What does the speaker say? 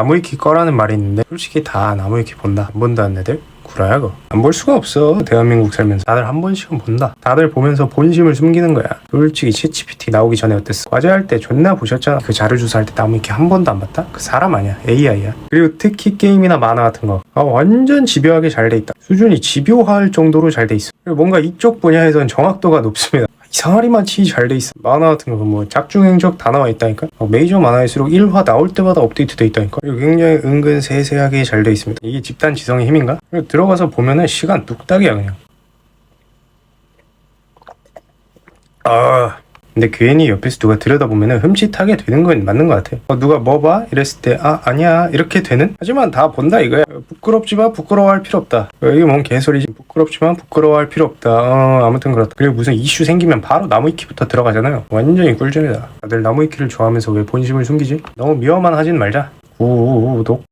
나무위키 꺼라는 말이 있는데 솔직히 다 나무위키 본다. 안 본다는 애들 구라야 그거. 안볼 수가 없어. 대한민국 살면서. 다들 한 번씩은 본다. 다들 보면서 본심을 숨기는 거야. 솔직히 ChatGPT 나오기 전에 어땠어? 과제할 때 존나 보셨잖아. 그 자료 조사할 때 나무위키 한 번도 안 봤다? 그 사람 아니야. AI야. 그리고 특히 게임이나 만화 같은 거. 아, 완전 집요하게 잘 돼 있다. 수준이 집요할 정도로 잘 돼 있어. 그리고 뭔가 이쪽 분야에선 정확도가 높습니다 이상하리만치 잘 돼 있어. 만화 같은 거 뭐 작중행적 다 나와 있다니까? 어, 메이저 만화일수록 1화 나올 때마다 업데이트 돼 있다니까? 굉장히 은근 세세하게 잘 돼 있습니다. 이게 집단 지성의 힘인가? 들어가서 보면은 시간 뚝딱이야 그냥. 아 근데 괜히 옆에서 누가 들여다보면은 흠칫하게 되는 건 맞는 것 같아. 어, 누가 뭐 봐? 이랬을 때 아 아니야. 이렇게 되는? 하지만 다 본다 이거야. 부끄럽지만 부끄러워할 필요 없다. 어, 이게 뭔 개소리지? 부끄럽지만 부끄러워할 필요 없다. 어 아무튼 그렇다. 그리고 무슨 이슈 생기면 바로 나무위키부터 들어가잖아요. 완전히 꿀잼이다. 다들 나무위키를 좋아하면서 왜 본심을 숨기지? 너무 미워만 하진 말자. 구독